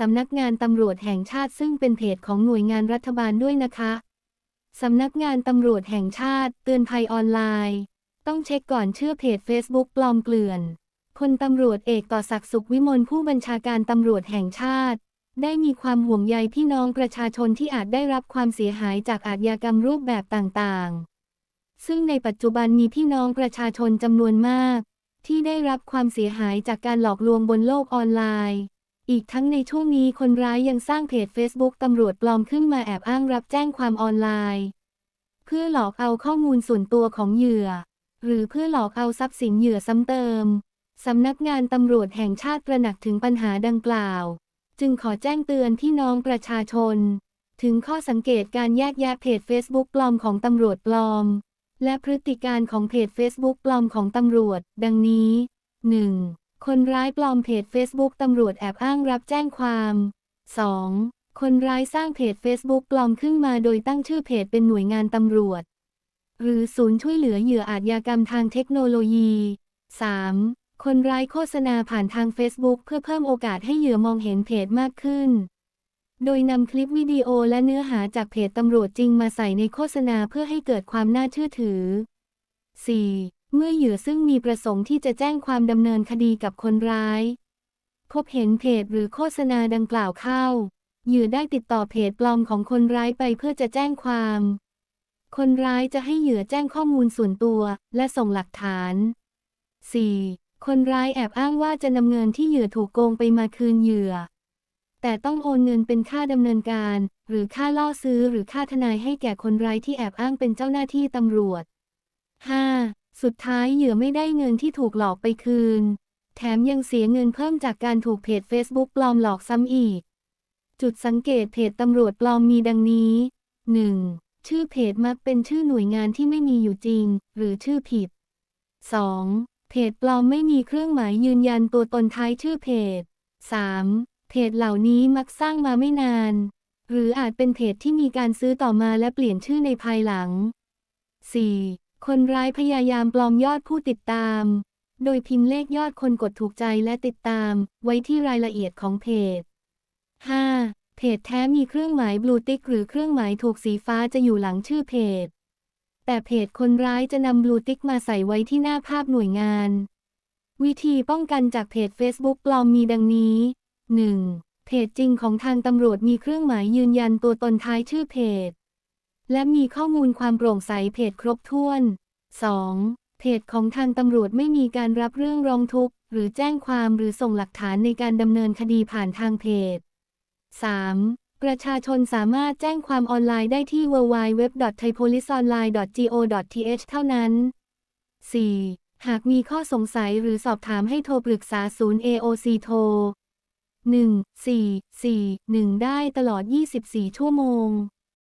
สำนักงานตำรวจแห่งชาติซึ่งเป็นเพจของหน่วยงานรัฐบาลด้วยนะคะ สำนักงานตำรวจแห่งชาติ เตือนภัยออนไลน์ ต้องเช็คก่อนเชื่อเพจ Facebook ปลอมเกลื่อนพลตำรวจเอกต่อศักดิ์สุขวิมลผู้บัญชาการตำรวจแห่งชาติ ได้มีความห่วงใยพี่น้องประชาชนที่อาจได้รับความเสียหายจากอาชญากรรมรูปแบบต่างๆ ซึ่งในปัจจุบันมีพี่น้องประชาชนจำนวนมาก ที่ได้รับความเสียหายจากการหลอกลวงบนโลกออนไลน์ อีกทั้งในช่วงนี้คนร้ายยังสร้างเพจ Facebook ตำรวจปลอมขึ้นมาแอบอ้างรับแจ้งความออนไลน์ เพื่อหลอกเอาข้อมูลส่วนตัวของเหยื่อ หรือเพื่อหลอกเอาทรัพย์สินเหยื่อซ้ำเติม สำนักงานตำรวจแห่งชาติตระหนักถึงปัญหาดังกล่าว จึงขอแจ้งเตือนพี่น้องประชาชน ถึงข้อสังเกตการแยกแยะเพจ Facebook ปลอมของตำรวจปลอม และพฤติการของเพจ Facebook ปลอมของตำรวจ ดังนี้ 1. คนร้ายปลอมเพจ Facebook ตำรวจแอบอ้างรับแจ้งความ 2. คนร้ายสร้างเพจ Facebook ปลอมขึ้นมาโดยตั้งชื่อเพจเป็นหน่วยงานตำรวจ หรือศูนย์ช่วยเหลือเหยื่ออาชญากรรมทางเทคโนโลยี 3. คนร้ายโฆษณาผ่านทาง Facebook เพื่อเพิ่มโอกาสให้เหยื่อมองเห็นเพจมากขึ้น โดยนำคลิปวิดีโอและเนื้อหาจากเพจตำรวจจริงมาใส่ในโฆษณาเพื่อให้เกิดความน่าเชื่อถือ 4. เมื่อเหยื่อซึ่งมีประสงค์ที่จะแจ้งความดำเนินคดีกับคนร้าย พบเห็นเพจหรือโฆษณาดังกล่าวเข้า เหยื่อได้ติดต่อเพจปลอมของคนร้ายไปเพื่อจะแจ้งความ คนร้ายจะให้เหยื่อแจ้งข้อมูลส่วนตัว และส่งหลักฐาน 4. คนร้ายแอบอ้างว่าจะนำเงินที่เหยื่อถูกโกงไปมาคืนเหยื่อ แต่ต้องโอนเงินเป็นค่าดำเนินการ หรือค่าล่อซื้อหรือค่าทนายให้แก่คนร้ายที่แอบอ้างเป็นเจ้าหน้าที่ตำรวจ 5. สุดท้ายเหยื่อไม่ได้เงินที่ถูกหลอกไปคืน แถมยังเสียเงินเพิ่มจากการถูกเพจ Facebook ปลอมหลอกซ้ำอีก จุดสังเกตเพจตำรวจปลอมมีดังนี้ 1. ชื่อเพจมักเป็นชื่อหน่วยงานที่ไม่มีอยู่จริง หรือชื่อผิด 2. เพจปลอมไม่มีเครื่องหมายยืนยันตัวตนท้ายชื่อเพจ 3. เพจเหล่านี้มักสร้างมาไม่นาน หรืออาจเป็นเพจที่มีการซื้อต่อมาและเปลี่ยนชื่อในภายหลัง 4. คนร้ายพยายามปลอมยอดผู้ติดตาม โดยพิมพ์เลขยอดคนกดถูกใจและติดตาม ไว้ที่รายละเอียดของเพจ 5. เพจแท้มีเครื่องหมายบลูติ๊กหรือเครื่องหมายถูกสีฟ้าจะอยู่หลังชื่อเพจ แต่เพจคนร้ายจะนำบลูติ๊กมาใส่ไว้ที่หน้าภาพหน่วยงาน วิธีป้องกันจากเพจ Facebook ปลอมมีดังนี้ 1. เพจจริงของทางตำรวจมีเครื่องหมายยืนยันตัวตนท้ายชื่อเพจ และมีข้อมูลความโปร่งใสเพจครบถ้วน 2. เพจของทางตำรวจไม่มีการรับเรื่องร้องทุกข์ หรือแจ้งความหรือส่งหลักฐานในการดำเนินคดีผ่านทางเพจ 3. ประชาชนสามารถแจ้งความออนไลน์ได้ที่ www.thaipoliceonline.go.th เท่านั้น 4. หากมีข้อสงสัยหรือสอบถามให้โทรปรึกษาศูนย์ AOC โทร 1441 ได้ตลอด 24 ชั่วโมง